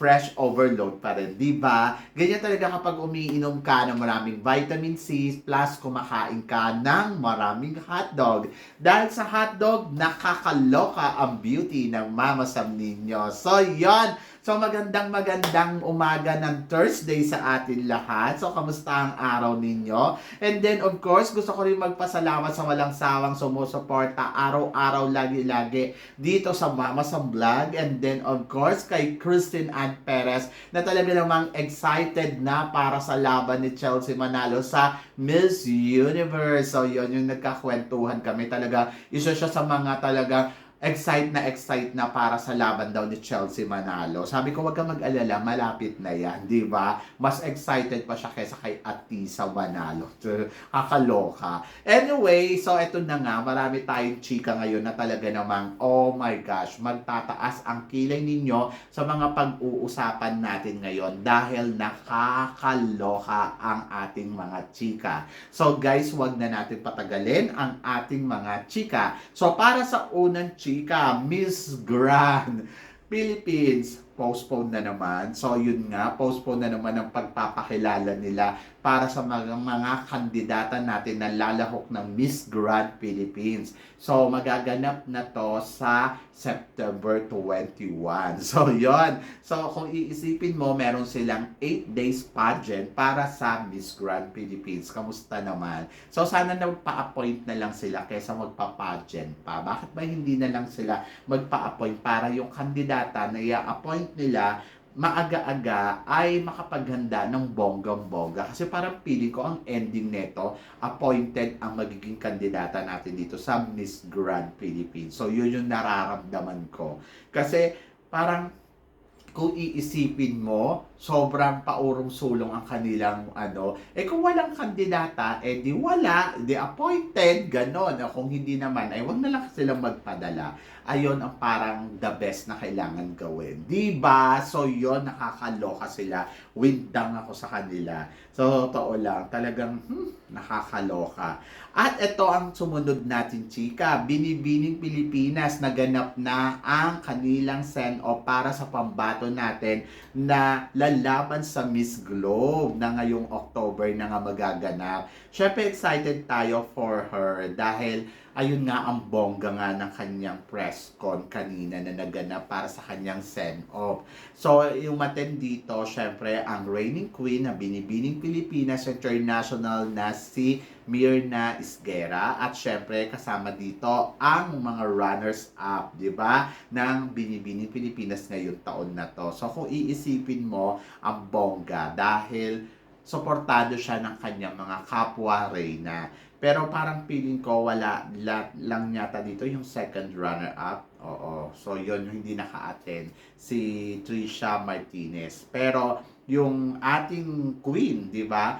fresh overload pa rin, di ba? Ganyan talaga kapag umiinom ka ng maraming vitamin C plus kumakain ka ng maraming hotdog. Dahil sa hotdog, nakakaloka ang beauty ng Mama Sam ninyo. So, yon So, magandang magandang umaga ng Thursday sa atin lahat. So, kamusta ang araw ninyo? And then, of course, gusto ko rin magpasalamat sa walang sawang sumusuporta araw-araw, lagi-lagi dito sa Mama Sam Vlog. And then, of course, kay Christine Ann Perez na talaga namang excited na para sa laban ni Chelsea Manalo sa Miss Universe. So, yun yung nagkakwentuhan kami. Talaga, isa siya sa mga talaga excite na excite na para sa laban daw ni Chelsea Manalo. Sabi ko, wag kang mag-alala, malapit na yan, di ba? Mas excited pa siya kaysa kay Atisa Manalo. Kakaloka. Anyway, so eto na nga, marami tayong chika ngayon na talaga namang, oh my gosh, magtataas ang kilay ninyo sa mga pag-uusapan natin ngayon dahil nakakaloka ang ating mga chika. So guys, wag na natin patagalin ang ating mga chika. So para sa unang chika, Miss Grand Philippines, postpone na naman. So yun nga, postpone na naman ang pagpapakilala nila para sa mga, mga kandidata natin na lalahok ng Miss Grand Philippines. So magaganap na to sa September 21. So yon. So kung iisipin mo, meron silang 8 days pageant para sa Miss Grand Philippines. Kamusta naman? So sana nagpa-appoint na lang sila kaysa magpa-pageant pa. Bakit ba hindi na lang sila magpa-appoint para yung kandidata na i-appoint nila maaga-aga ay makapaghanda ng bonggang-bongga. Kasi parang pili ko ang ending neto, appointed ang magiging kandidata natin dito sa Miss Grand Philippines. So, yun yung nararamdaman ko. Kasi parang kung iisipin mo, sobrang paurong-sulong ang kanilang ano. Eh kung walang kandidata, eh di wala, di appointed, ganon. Kung hindi naman, ay wag na lang silang magpadala. Ayon ang parang the best na kailangan gawin. Di ba? So yon nakakaloka sila. Windang ako sa kanila. So totoo lang, talagang hmm, nakakaloka. At ito ang sumunod natin, chika. Binibining Pilipinas, naganap na ang kanilang send-off para sa pambato natin na lalaban sa Miss Globe na ngayong October na nga magaganap. Siyempre excited tayo for her dahil ayun nga ang bongga nga ng kanyang press con kanina na naganap para sa kanyang send-off. So, yung maten dito, syempre, ang reigning queen na binibining Pilipinas International na si Mirna Isguera at syempre kasama dito ang mga runners-up, di ba, ng Binibining Pilipinas ngayong taon na to. So, kung iisipin mo, ang bongga dahil suportado siya ng kanyang mga kapwa reyna. Pero parang feeling ko wala la, lang yata dito yung second runner-up. Oo. So, yun yung hindi naka-attend. Si Trisha Martinez. Pero, yung ating queen, di ba,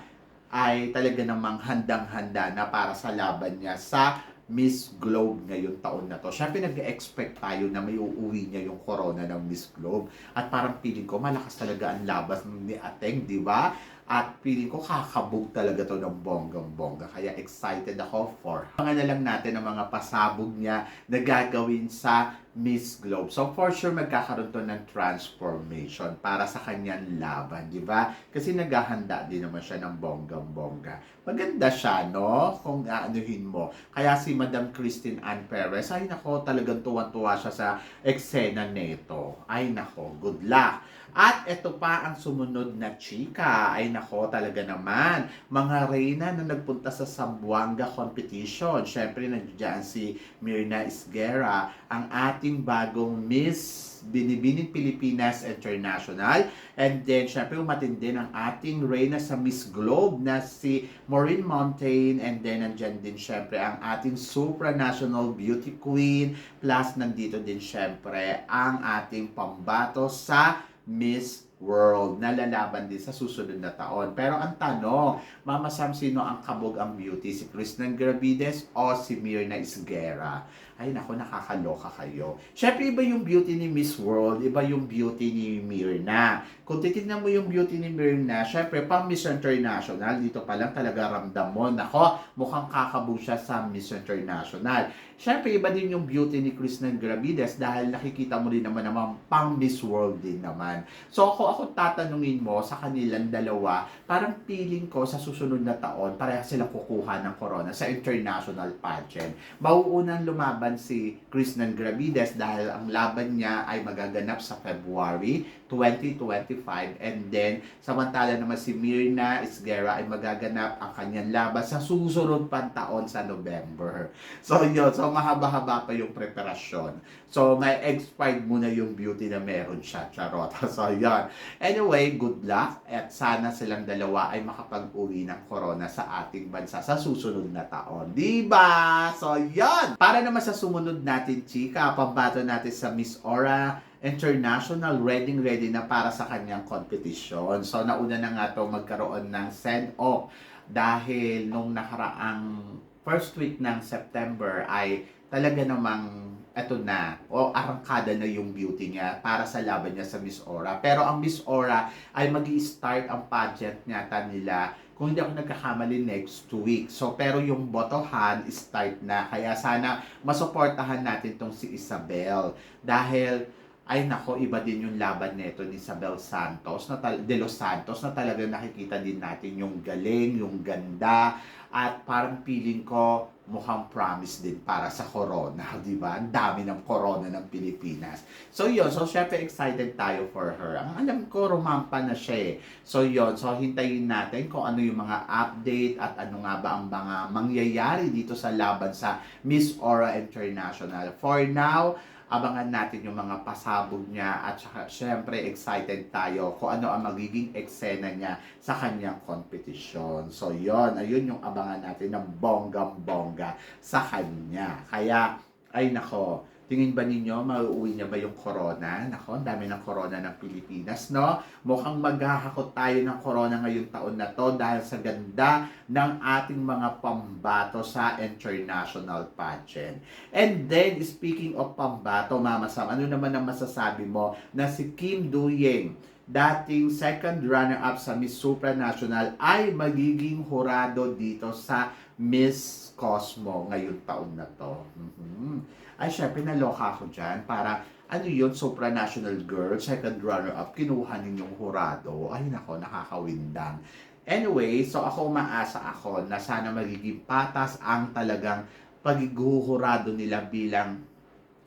ay talaga namang handang-handa na para sa laban niya sa Miss Globe ngayon taon na to. Siyempre nag-expect tayo na may uuwi niya yung corona ng Miss Globe. At parang feeling ko malakas talaga ang labas ni Ateng, di ba? At feeling ko kakabog talaga to ng bonggang-bongga. Kaya excited ako for Mga na lang natin ang mga pasabog niya na gagawin sa Miss Globe. So for sure magkakaroon to ng transformation para sa kanyang laban, di ba? Kasi naghahanda din naman siya ng bonggang-bongga. Maganda siya, no? Kung aanuhin mo. Kaya si Madam Christine Ann Perez, ay nako, talagang tuwan-tuwa siya sa eksena nito. Ay nako, good luck. At ito pa ang sumunod na chika. Ay nako, talaga naman. Mga reyna na nagpunta sa Sambuanga competition. Siyempre, nandiyan si Mirna Isguera, ang ating bagong Miss Binibining Pilipinas International. And then, syempre, umatin din ang ating reyna sa Miss Globe na si Maureen Mountain. And then, nandyan din syempre ang ating supranational beauty queen. Plus, nandito din syempre ang ating pambato sa Miss World na lalaban din sa susunod na taon. Pero ang tanong, Mama Sam, sino ang kabog ang beauty? Si Kristen Gravides o si Mirna Isguera? Ay nako, nakakaloka kayo. Syempre, iba yung beauty ni Miss World, iba yung beauty ni Mirna. Kung titignan mo yung beauty ni Mirna, syempre, pang Miss International, dito pa lang talaga ramdam mo, nako, mukhang kakabog siya sa Miss International. Syempre, iba din yung beauty ni Kristen Gravides dahil nakikita mo din naman naman pang Miss World din naman. So ako, ako tatanungin mo sa kanilang dalawa, parang feeling ko sa susunod na taon, pareha silang kukuha ng corona sa international pageant. Mauunang lumaban si Kristen Gravides dahil ang laban niya ay magaganap sa February 2025 and then samantala naman si Mirna Isguera ay magaganap ang kanyang laban sa susunod pang taon sa November. So yun, so mahaba-haba pa yung preparasyon. So may expired muna yung beauty na meron siya, charot. So yun. Anyway, good luck at sana silang dalawa ay makapag-uwi ng corona sa ating bansa sa susunod na taon. Diba? So yun. Para naman sa sumunod natin, chika, pambato natin sa Miss Aura International ready ready na para sa kanyang competition. So nauna na nga to magkaroon ng send-off dahil nung nakaraang first week ng September ay talaga namang eto na o arangkada na yung beauty niya para sa laban niya sa Miss Aura. Pero ang Miss Aura ay magi start ang pageant yata nila kung hindi ako nagkakamali next week. So pero yung botohan start na kaya sana masuportahan natin tong si Isabel dahil ay nako, iba din yung laban nito ni Isabel Santos, na de Los Santos, na talaga nakikita din natin yung galing, yung ganda, at parang feeling ko mukhang promise din para sa corona, di ba? Ang dami ng corona ng Pilipinas. So yun, so syempre excited tayo for her. Ang alam ko, rumampa na siya eh. So yun, so hintayin natin kung ano yung mga update at ano nga ba ang mga mangyayari dito sa laban sa Miss Aura International. For now, abangan natin yung mga pasabog niya at saka syempre excited tayo kung ano ang magiging eksena niya sa kanyang competition. So yon ayun yung abangan natin ng bonggang-bongga sa kanya. Kaya, ay nako, tingin ba ninyo, mauuwi niya ba yung corona? Nako, ang dami ng corona ng Pilipinas, no? Mukhang maghahakot tayo ng corona ngayong taon na to dahil sa ganda ng ating mga pambato sa international pageant. And then, speaking of pambato, Mama Sam, ano naman ang masasabi mo na si Kim Duyeng, dating second runner-up sa Miss Supranational, ay magiging hurado dito sa Miss Cosmo ngayong taon na to. Mhm. Ay, syempre, naloka ako dyan. Para, ano yun, supranational girl, second runner-up, kinuha ninyong hurado. Ay, nako, nakakawindang. Anyway, so ako umaasa ako na sana magiging patas ang talagang pagiguhurado nila bilang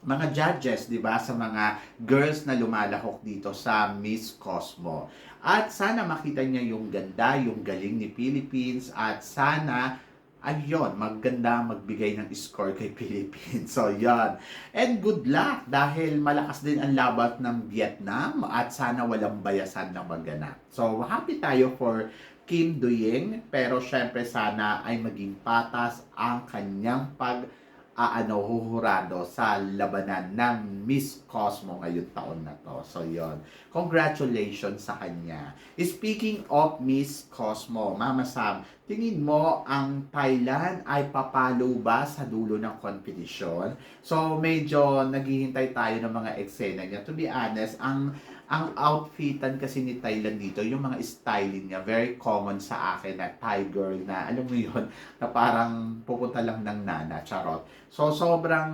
mga judges, 'di ba, sa mga girls na lumalahok dito sa Miss Cosmo. At sana makita niya yung ganda, yung galing ni Philippines at sana ayun, maganda magbigay ng score kay Philippines. So, yan. And good luck dahil malakas din ang laban ng Vietnam at sana walang bayasan na maganap. So, happy tayo for Kim Duying pero syempre sana ay maging patas ang kanyang pag aano huhurado sa labanan ng Miss Cosmo ngayong taon na to. So yon. Congratulations sa kanya. Speaking of Miss Cosmo, Mama Sam, tingin mo ang Thailand ay papalo ba sa dulo ng competition? So medyo naghihintay tayo ng mga eksena niya. To be honest, ang ang outfitan kasi ni Thailand dito, yung mga styling niya, very common sa akin na Thai girl na, alam mo yun, na parang pupunta lang ng nana, charot. So, sobrang,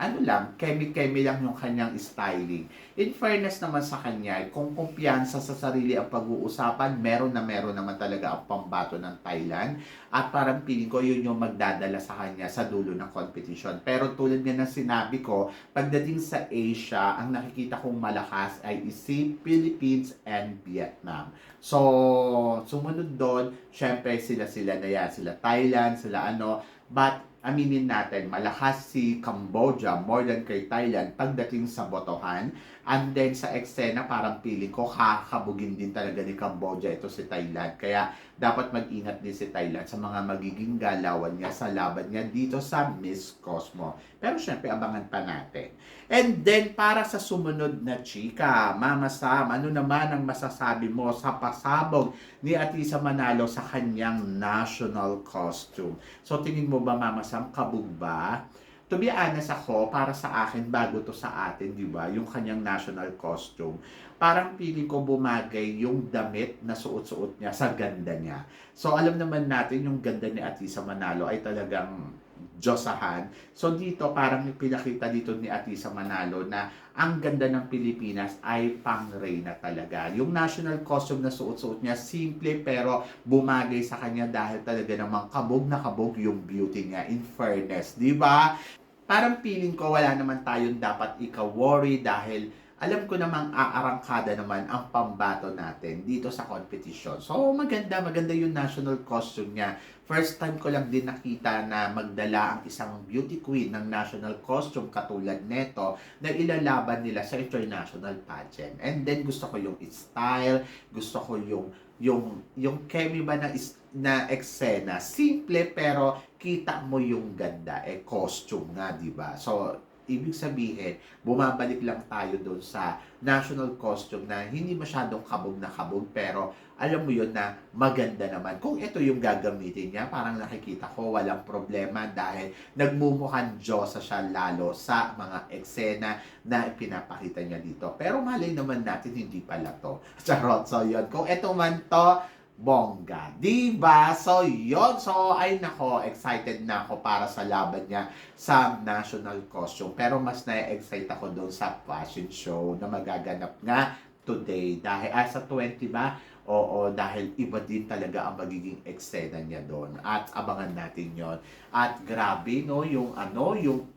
ano lang, kemi-kemi lang yung kanyang styling. In fairness naman sa kanya, kung kumpiyansa sa sarili ang pag-uusapan, meron na meron naman talaga ang pambato ng Thailand. At parang feeling ko, yun yung magdadala sa kanya sa dulo ng competition. Pero tulad nga ng sinabi ko, pagdating sa Asia, ang nakikita kong malakas ay si Philippines and Vietnam. So, sumunod doon, syempre sila-sila na yan. Sila Thailand, sila ano. But, aminin natin, malakas si Cambodia more than kay Thailand pagdating sa botohan. And then sa eksena, parang feeling ko kakabugin din talaga ni Cambodia ito si Thailand. Kaya dapat mag-ingat din si Thailand sa mga magiging galawan niya sa laban niya dito sa Miss Cosmo. Pero syempre, abangan pa natin. And then, para sa sumunod na chika, Mama Sam, ano naman ang masasabi mo sa pasabog ni Atisa Manalo sa kanyang national costume? So, tingin mo ba, Mama Sam, kabog ba? To be honest ako, para sa akin, bago to sa atin, di ba? Yung kanyang national costume. Parang feeling ko bumagay yung damit na suot-suot niya sa ganda niya. So, alam naman natin yung ganda ni Atisa Manalo ay talagang Diyosahan. So dito parang pinakita dito ni Atisa Manalo na ang ganda ng Pilipinas ay pang-reyna talaga. Yung national costume na suot-suot niya, simple pero bumagay sa kanya dahil talaga namang kabog na kabog yung beauty niya. In fairness, di ba? Parang feeling ko wala naman tayong dapat ika-worry dahil alam ko namang aarangkada naman ang pambato natin dito sa competition. So maganda, maganda yung national costume niya. First time ko lang din nakita na magdala ang isang beauty queen ng national costume katulad neto na ilalaban nila sa international pageant. And then gusto ko yung style, gusto ko yung yung yung kemi ba na na eksena simple pero kita mo yung ganda eh costume nga di ba so ibig sabihin bumabalik lang tayo doon sa national costume na hindi masyadong kabog na kabog pero alam mo yun na maganda naman. Kung ito yung gagamitin niya, parang nakikita ko walang problema dahil nagmumukhang Diyosa siya lalo sa mga eksena na pinapakita niya dito. Pero malay naman natin hindi pala to. Charot. So yun. Kung ito man to, bongga. Diba? So, yon So, ay nako, excited na ako para sa laban niya sa national costume. Pero mas na-excite ako doon sa fashion show na magaganap nga today. Dahil, ah, sa 20 ba? Oo, dahil iba din talaga ang magiging eksena niya doon. At abangan natin yon At grabe, no, yung ano, yung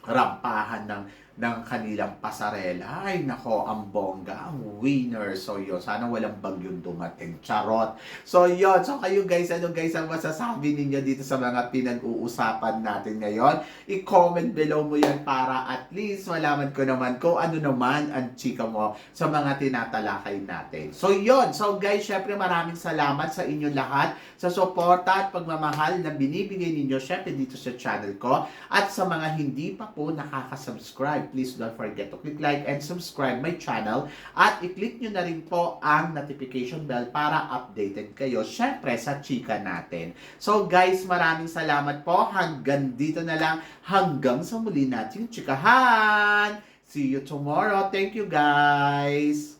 rampahan ng ng kanilang pasarela. Ay, nako, ang bongga, ang winner. So, yun. Sana walang bagyong dumating. Charot. So, yun. So, kayo guys, ano guys ang masasabi ninyo dito sa mga pinag-uusapan natin ngayon? I-comment below mo yan para at least malaman ko naman kung ano naman ang chika mo sa mga tinatalakay natin. So, yun. So, guys, syempre maraming salamat sa inyong lahat sa suporta at pagmamahal na binibigay ninyo syempre dito sa channel ko. At sa mga hindi pa po nakaka-subscribe, please don't forget to click like and subscribe my channel at i-click nyo na rin po ang notification bell para updated kayo syempre sa chika natin. So guys, maraming salamat po. Hanggang dito na lang. Hanggang sa muli nating chikahan. See you tomorrow. Thank you guys.